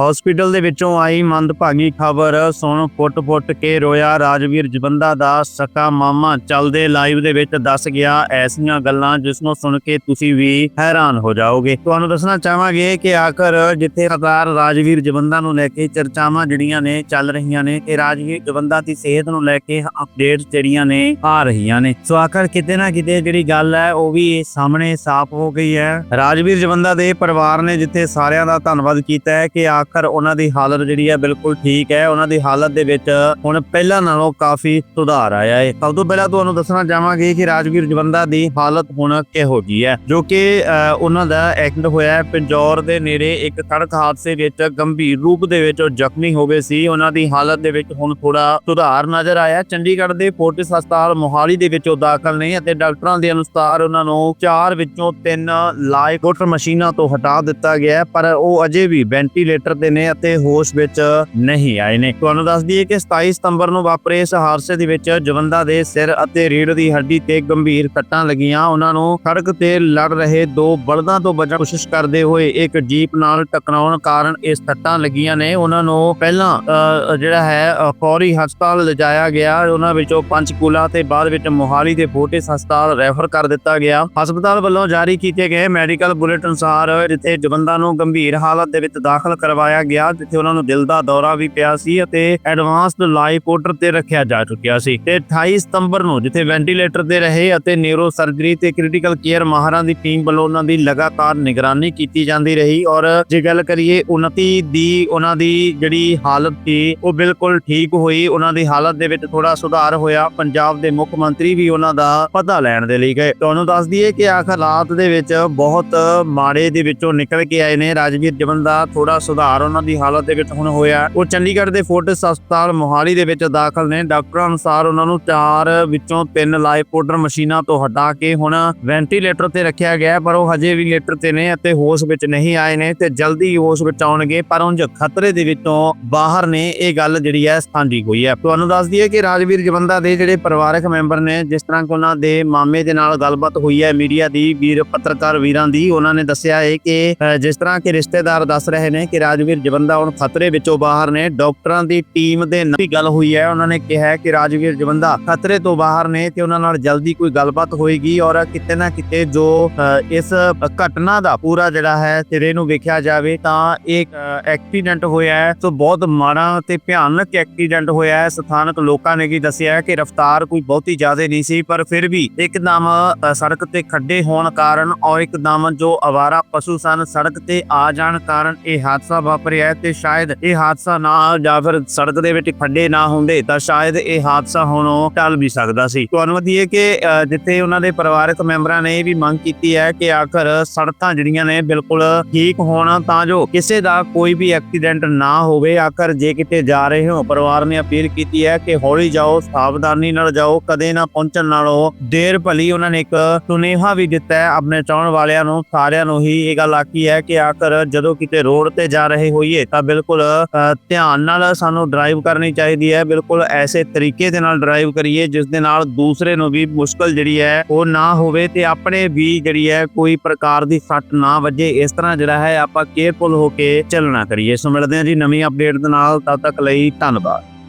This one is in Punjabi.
ਹਸਪੀਟਲ ਦੇ ਵਿੱਚੋਂ ਆਈ ਮੰਦਭਾਗੀ ਖਬਰ, ਸੁਣ ਫੁੱਟ-ਫੁੱਟ ਕੇ ਰੋਇਆ ਰਾਜਵੀਰ ਜਵੰਦਾ ਦਾ ਸਕਾ ਮਾਮਾ ਚੱਲਦੇ ਲਾਈਵ ਦੇ ਵਿੱਚ ਦੱਸ ਗਿਆ, ਐਸੀਆਂ ਗੱਲਾਂ ਜਿਸ ਨੂੰ ਸੁਣ ਕੇ ਤੁਸੀਂ ਵੀ ਹੈਰਾਨ ਹੋ ਜਾਓਗੇ। ਤੁਹਾਨੂੰ ਦੱਸਣਾ ਚਾਹਾਂਗੇ ਕਿ ਆਖਰ ਜਿੱਥੇ ਸਰਦਾਰ ਰਾਜਵੀਰ ਜਵੰਦਾ ਨੂੰ ਲੈ ਕੇ ਚਰਚਾਵਾਂ ਜਿਹੜੀਆਂ ਨੇ ਚੱਲ ਰਹੀਆਂ ਨੇ ਤੇ ਰਾਜਵੀਰ ਜਵੰਦਾ ਦੀ ਸਿਹਤ ਨੂੰ ਲੈ ਕੇ ਅਪਡੇਟਸ ਜਿਹੜੀਆਂ ਨੇ ਆ ਰਹੀਆਂ ਨੇ। ਸੋ ਆਖਰ ਕਿਤੇ ਨਾ ਕਿਤੇ ਜਿਹੜੀ ਗੱਲ ਹੈ, ਉਹ ਵੀ ਸਾਹਮਣੇ ਸਾਫ਼ ਹੋ ਗਈ ਹੈ। ਰਾਜਵੀਰ ਜਵੰਦਾ ਦੇ ਪਰਿਵਾਰ ਨੇ ਜਿੱਥੇ ਸਾਰਿਆਂ ਦਾ ਧੰਨਵਾਦ ਕੀਤਾ ਹੈ ਕਿ ਆਖਰ ਉਹਨਾਂ ਦੀ ਹਾਲਤ ਜਿਹੜੀ ਹੈ ਬਿਲਕੁਲ ਠੀਕ ਹੈ। ਉਹਨਾਂ ਦੀ ਹਾਲਤ ਦੇ ਵਿੱਚ ਹੁਣ ਪਹਿਲਾਂ ਨਾਲੋਂ ਕਾਫੀ ਸੁਧਾਰ ਆਇਆ ਹੈ। ਸਭ ਤੋਂ ਪਹਿਲਾਂ ਤੁਹਾਨੂੰ ਦੱਸਣਾ ਚਾਹਾਂਗੇ ਕਿ ਰਾਜਵੀਰ ਜਵੰਦਾ ਦੀ ਹਾਲਤ ਹੁਣ ਕਿਹੋ ਜੀ ਹੈ, ਜੋ ਕਿ ਉਹਨਾਂ ਦਾ ਐਕਸੀਡੈਂਟ ਹੋਇਆ ਹੈ। ਦੇ ਨੇੜੇ ਇੱਕ ਸੜਕ ਹਾਦਸੇ ਵਿੱਚ ਗੰਭੀਰ ਰੂਪ ਦੇ ਵਿੱਚ ਉਹ ਜ਼ਖਮੀ ਹੋ ਗਏ ਸੀ। ਉਹਨਾਂ ਦੀ ਹਾਲਤ ਦੇ ਵਿੱਚ ਹੁਣ ਥੋੜਾ ਸੁਧਾਰ ਨਜ਼ਰ ਆਇਆ ਚੰਡੀਗੜ੍ਹ ਦੇ ਫੋਰਟਿਸ ਹਸਪਤਾਲ ਮੋਹਾਲੀ ਦੇ ਵਿੱਚ ਉਹ ਦਾਖਲ ਨੇ ਅਤੇ ਡਾਕਟਰਾਂ ਦੇ ਅਨੁਸਾਰ ਉਹਨਾਂ ਨੂੰ 4 ਵਿੱਚੋਂ 3 ਲਾਈਵ ਮੋਟਰ ਮਸ਼ੀਨਾਂ ਤੋਂ ਹਟਾ ਦਿੱਤਾ ਗਿਆ ਪਰ ਉਹ ਅਜੇ ਵੀ ਵੈਂਟੀਲੇਟਰ ਤੇ ਨੇ ਅਤੇ ਹੋਸ਼ ਵਿੱਚ ਨਹੀਂ ਆਏ ਨੇ। ਤੁਹਾਨੂੰ ਦੱਸ ਦਈਏ ਕਿ 27 ਸਤੰਬਰ ਨੂੰ ਵਾਪਰੇ ਇਸ ਹਾਦਸੇ ਦੇ ਵਿੱਚ ਜਵੰਦਾ ਦੇ ਸਿਰ ਅਤੇ ਰੀੜ ਦੀ ਹੱਡੀ ਤੇ ਗੰਭੀਰ ਸੱਟਾਂ ਲੱਗੀਆਂ। ਉਹਨਾਂ ਨੂੰ ਸੜਕ ਤੇ ਲੜ ਰਹੇ ਦੋ ਬਲਦਾਂ ਤੋਂ ਬਚਣ ਕੋਸ਼ਿਸ਼ ਕਰਦੇ ਹੋਏ ਇੱਕ ਜੀਪ ਨਾਲ ਟਕਰਾਉਣ ਕਾਰਨ ਇਹ ਸੱਟਾਂ ਲੱਗੀਆਂ ਨੇ। ਉਹਨਾਂ ਨੂੰ ਪਹਿਲਾਂ ਜਿਹੜਾ ਹੈ ਫੌਰੀ ਹਸਪਤਾਲ ਲਿਜਾਇਆ ਗਿਆ। ਉਹਨਾਂ ਵਿੱਚੋਂ ਪੰਚਕੂਲਾ ਤੇ ਬਾਅਦ ਵਿੱਚ ਮੋਹਾਲੀ ਦੇ ਫੋਰਟਿਸ ਹਸਪਤਾਲ ਰੈਫਰ ਕਰ ਦਿੱਤਾ ਗਿਆ। ਹਸਪਤਾਲ ਵੱਲੋਂ ਜਾਰੀ ਕੀਤੇ ਗਏ ਮੈਡੀਕਲ ਬੁਲੇਟ ਅਨੁਸਾਰ ਜਿੱਥੇ ਜਵੰਦਾ ਨੂੰ ਗੰਭੀਰ ਹਾਲਤ ਦੇ ਵਿੱਚ ਦਾਖਲ ਕਰਵਾ ਕਰਵਾਇਆ ਗਿਆ, ਜਿੱਥੇ ਉਹਨਾਂ ਨੂੰ ਦਿਲ ਦਾ ਦੌਰਾ ਵੀ ਪਿਆ ਸੀ ਅਤੇ ਐਡਵਾਂਸਡ ਲਾਈਫ ਪੋਰਟਰ ਤੇ ਰੱਖਿਆ ਜਾ ਚੁੱਕਿਆ ਸੀ। ਤੇ 28 ਸਤੰਬਰ ਨੂੰ ਜਿੱਥੇ ਵੈਂਟੀਲੇਟਰ ਤੇ ਰਹੇ ਅਤੇ ਨਿਊਰੋ ਸਰਜਰੀ ਤੇ ਕ੍ਰਿਟੀਕਲ ਕੇਅਰ ਮਾਹਰਾਂ ਦੀ ਟੀਮ ਵੱਲੋਂ ਉਹਨਾਂ ਦੀ ਲਗਾਤਾਰ ਨਿਗਰਾਨੀ ਕੀਤੀ ਜਾਂਦੀ ਰਹੀ ਔਰ ਜੇ ਗੱਲ ਕਰੀਏ 29 ਦੀ ਉਹਨਾਂ ਦੀ ਜਿਹੜੀ ਹਾਲਤ ਸੀ, ਉਹ ਬਿਲਕੁਲ ਠੀਕ ਹੋਈ। ਉਹਨਾਂ ਦੀ ਹਾਲਤ ਦੇ ਵਿੱਚ ਥੋੜਾ ਸੁਧਾਰ ਹੋਇਆ। ਪੰਜਾਬ ਦੇ ਮੁੱਖ ਮੰਤਰੀ ਵੀ ਉਹਨਾਂ ਦਾ ਪਤਾ ਲੈਣ ਦੇ ਲਈ ਗਏ। ਤੁਹਾਨੂੰ ਦੱਸ ਦਈਏ ਕਿ ਆਖਰ ਰਾਤ ਦੇ ਵਿੱਚ ਬਹੁਤ ਮਾੜੇ ਦੇ ਵਿੱਚੋਂ ਨਿਕਲ ਕੇ ਆਏ ਨੇ। ਰਾਜਵੀਰ ਜਵਨ ਦਾ ਥੋੜਾ ਸੁਧਾਰ ਉਹਨਾਂ ਦੀ ਹਾਲਤ ਦੇ ਵਿੱਚ ਹੁਣ ਹੋਇਆ ਉਹ ਚੰਡੀਗੜ੍ਹ ਦੇ ਫੋਰਟਿਸ ਹਸਪਤਾਲ ਮੋਹਾਲੀ ਦੇ ਵਿੱਚ ਦਾਖਲ ਨੇ। ਡਾਕਟਰਾਂ ਅਨੁਸਾਰ ਉਹਨਾਂ ਨੂੰ 4 ਵਿੱਚੋਂ 3 ਲਾਈਵ ਪੋਡਰ ਮਸ਼ੀਨਾਂ ਤੋਂ ਹਟਾ ਕੇ ਹੁਣ ਵੈਂਟੀਲੇਟਰ ਤੇ ਰੱਖਿਆ ਗਿਆ ਪਰ ਉਹ ਹਜੇ ਵੀ ਲੇਟਰ ਤੇ ਨੇ ਅਤੇ ਹੋਸ਼ ਵਿੱਚ ਨਹੀਂ ਆਏ ਨੇ ਤੇ ਜਲਦੀ ਹੋਸ਼ ਵਿੱਚ ਆਉਣਗੇ। ਪਰ ਉਂਝ ਖਤਰੇ ਦੇ ਵਿੱਚੋਂ ਬਾਹਰ ਨੇ ਇਹ ਗੱਲ ਜਿਹੜੀ ਹੈ, ਸਾਂਝੀ ਹੋਈ ਹੈ। ਤੁਹਾਨੂੰ ਦੱਸ ਦਈਏ ਕਿ ਰਾਜਵੀਰ ਜਵੰਦਾ ਦੇ ਜਿਹੜੇ ਪਰਿਵਾਰਕ ਮੈਂਬਰ ਨੇ, ਜਿਸ ਤਰ੍ਹਾਂ ਕਿ ਉਹਨਾਂ ਦੇ ਮਾਮੇ ਦੇ ਨਾਲ ਗੱਲਬਾਤ ਹੋਈ ਹੈ ਮੀਡੀਆ ਦੀ, ਵੀਰ ਪੱਤਰਕਾਰ ਵੀਰਾਂ ਦੀ, ਉਹਨਾਂ ਨੇ ਦੱਸਿਆ ਹੈ ਕਿ ਜਿਸ ਤਰ੍ਹਾਂ ਕਿ ਰਿਸ਼ਤੇਦਾਰ ਦੱਸ ਰਹੇ ਨੇ ਕਿ ਰਾਜਵੀਰ ਜਵੰਦਾ ਹੁਣ ਖਤਰੇ ਵਿੱਚੋਂ ਬਾਹਰ ਨੇ। ਡਾਕਟਰਾਂ ਦੀ ਟੀਮ ਦੇ ਨਾਲ ਗੱਲ ਹੋਈ ਹੈ। ਉਹਨਾਂ ਨੇ ਕਿਹਾ ਹੈ ਕਿ ਰਾਜਵੀਰ ਜਵੰਦਾ ਖਤਰੇ ਤੋਂ ਬਾਹਰ ਨੇ ਤੇ ਉਹਨਾਂ ਨਾਲ ਜਲਦੀ ਕੋਈ ਗੱਲਬਾਤ ਹੋਏਗੀ ਔਰ ਕਿਤੇ ਨਾ ਕਿਤੇ ਜੋ ਇਸ ਘਟਨਾ ਦਾ ਪੂਰਾ ਜਿਹੜਾ ਹੈ ਸਿਰੇ ਨੂੰ ਵੇਖਿਆ ਜਾਵੇ ਤਾਂ ਇਹ ਐਕਸੀਡੈਂਟ ਹੋਇਆ ਹੈ। ਸੋ ਬਹੁਤ ਮਾੜਾ ਤੇ ਭਿਆਨਕ ਐਕਸੀਡੈਂਟ ਹੋਇਆ ਹੈ। ਸਥਾਨਕ ਲੋਕਾਂ ਨੇ ਕੀ ਦੱਸਿਆ ਕਿ ਰਫ਼ਤਾਰ ਕੋਈ ਬਹੁਤੀ ਜ਼ਿਆਦਾ ਨਹੀਂ ਸੀ ਪਰ ਫਿਰ ਵੀ ਇੱਕਦਮ ਅ, ਸੜਕ ਤੇ ਖੱਡੇ ਹੋਣ ਕਾਰਨ ਔਰ ਇੱਕਦਮ ਜੋ ਅਵਾਰਾ ਪਸ਼ੂ ਸਨ ਸੜਕ ਤੇ ਆ ਜਾਣ ਕਾਰਨ ਇਹ ਹਾਦਸਾ ਵਾਪਰਿਆ ਤੇ ਸ਼ਾਇਦ ਇਹ ਹਾਦਸਾ ਨਾ ਜਾਂ ਫਿਰ ਸੜਕ ਦੇ ਵਿੱਚ ਖੱਡੇ ਨਾ ਹੁੰਦੇ ਤਾਂ ਸ਼ਾਇਦ ਇਹ ਹਾਦਸਾ ਹੋਣੋਂ ਟਲ ਵੀ ਸਕਦਾ ਸੀ। ਤੁਹਾਨੂੰ ਦਈਏ ਕਿ ਜਿੱਥੇ ਉਹਨਾਂ ਦੇ ਪਰਿਵਾਰਕ ਮੈਂਬਰਾਂ ਨੇ ਇਹ ਵੀ ਮੰਗ ਕੀਤੀ ਹੈ ਕਿ ਆਖਰ ਸੜਕਾਂ ਜਿਹੜੀਆਂ ਨੇ ਬਿਲਕੁਲ ਠੀਕ ਹੋਣ ਤਾਂ ਜੋ ਕਿਸੇ ਦਾ ਕੋਈ ਵੀ ਐਕਸੀਡੈਂਟ ਨਾ ਹੋਵੇ। ਆਖਰ ਜੇ ਕਿਤੇ ਜਾ ਰਹੇ ਹੋ ਪਰਿਵਾਰ ਨੇ ਅਪੀਲ ਕੀਤੀ ਹੈ ਕਿ ਹੌਲੀ ਜਾਓ, ਸਾਵਧਾਨੀ ਨਾਲ ਜਾਓ, ਕਦੇ ਨਾ ਪਹੁੰਚਣ ਨਾਲੋਂ ਦੇਰ ਭਲੀ ਉਹਨਾਂ ਨੇ ਇੱਕ ਸੁਨੇਹਾ ਵੀ ਦਿੱਤਾ ਹੈ। ਆਪਣੇ ਚਾਹਣ ਵਾਲਿਆਂ ਨੂੰ ਸਾਰਿਆਂ ਨੂੰ ਹੀ ਇਹ ਗੱਲ ਆਖੀ ਹੈ ਕਿ ਆਖਰ ਜਦੋਂ ਕਿਤੇ ਰੋਡ ਤੇ ਜਾ ਰਹੇ ਹੋਈਏ ਤਾਂ ਬਿਲਕੁਲ ਧਿਆਨ ਨਾਲ ਸਾਨੂੰ ਡਰਾਈਵ ਕਰਨੀ ਚਾਹੀਦੀ ਹੈ ਬਿਲਕੁਲ ਐਸੇ ਤਰੀਕੇ ਦੇ ਨਾਲ ਡਰਾਈਵ ਕਰੀਏ, ਜਿਸ ਦੇ ਨਾਲ ਦੂਸਰੇ ਨੂੰ ਵੀ ਮੁਸ਼ਕਲ ਜਿਹੜੀ ਹੈ ਉਹ ਨਾ ਹੋਵੇ ਤੇ ਆਪਣੇ ਵੀ ਜਿਹੜੀ ਹੈ ਕੋਈ ਪ੍ਰਕਾਰ ਦੀ ਸੱਟ ਨਾ ਵੱਜੇ। ਇਸ ਤਰ੍ਹਾਂ ਜਿਹੜਾ ਹੈ, ਆਪਾਂ ਕੇਅਰਫੁਲ ਹੋ ਕੇ ਚੱਲਣਾ ਕਰੀਏ। ਸੋ ਮਿਲਦੇ ਹਾਂ ਜੀ ਨਵੀਂ ਅਪਡੇਟ ਦੇ ਨਾਲ, ਤਦ ਤੱਕ ਲਈ ਧੰਨਵਾਦ।